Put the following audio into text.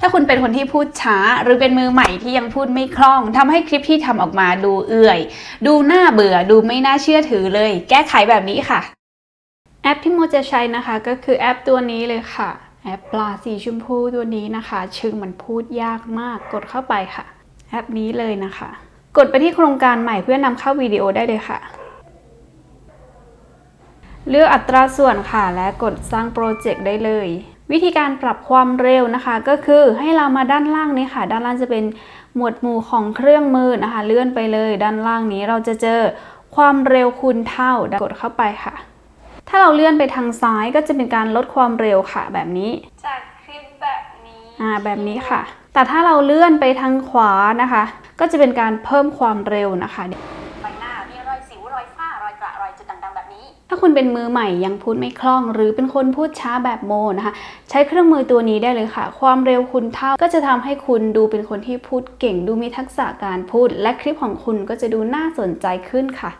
ถ้าคุณเป็นคนที่พูดช้าหรือเป็นมือใหม่ที่ยังพูดไม่คล่องทำให้คลิปที่ทำออกมาดูเอื่อย ดูน่าเบื่อดูไม่น่าเชื่อถือเลย แก้ไขแบบนี้ค่ะ แอปที่โมจะใช้นะคะ ก็คือแอปตัวนี้เลยค่ะ แอปปลาสีชมพูตัวนี้นะคะ ชื่อมันพูดยากมากกดเข้าไปค่ะ แอปนี้เลยนะคะ กดไปที่โครงการใหม่เพื่อนำเข้าวิดีโอได้เลยค่ะ เลือกอัตราส่วนค่ะ และกดสร้างโปรเจกต์ได้เลย วิธีการปรับความเร็วนะคะ ก็คือให้เรามาด้านล่างนี้ค่ะ ด้านล่างจะเป็นหมวดหมู่ของเครื่องมือนะคะ เลื่อนไปเลยด้านล่างนี้เราจะเจอความเร็วคูณเท่ากดเข้าไปค่ะ ถ้าเราเลื่อนไปทางซ้ายก็จะเป็นการลดความเร็วค่ะแบบนี้ จากคลิปแบบนี้อ่าแบบนี้ค่ะ แต่ถ้าเราเลื่อนไปทางขวานะคะ ก็จะเป็นการเพิ่มความเร็วนะคะ ถ้าคุณเป็นมือใหม่ยังพูดไม่คล่อง หรือเป็นคนพูดช้าแบบโมนะคะ ใช้เครื่องมือตัวนี้ได้เลยค่ะ ความเร็วคุณเท่าก็จะทำให้คุณดูเป็นคนที่พูดเก่ง ดูมีทักษะการพูด และคลิปของคุณก็จะดูน่าสนใจขึ้นค่ะ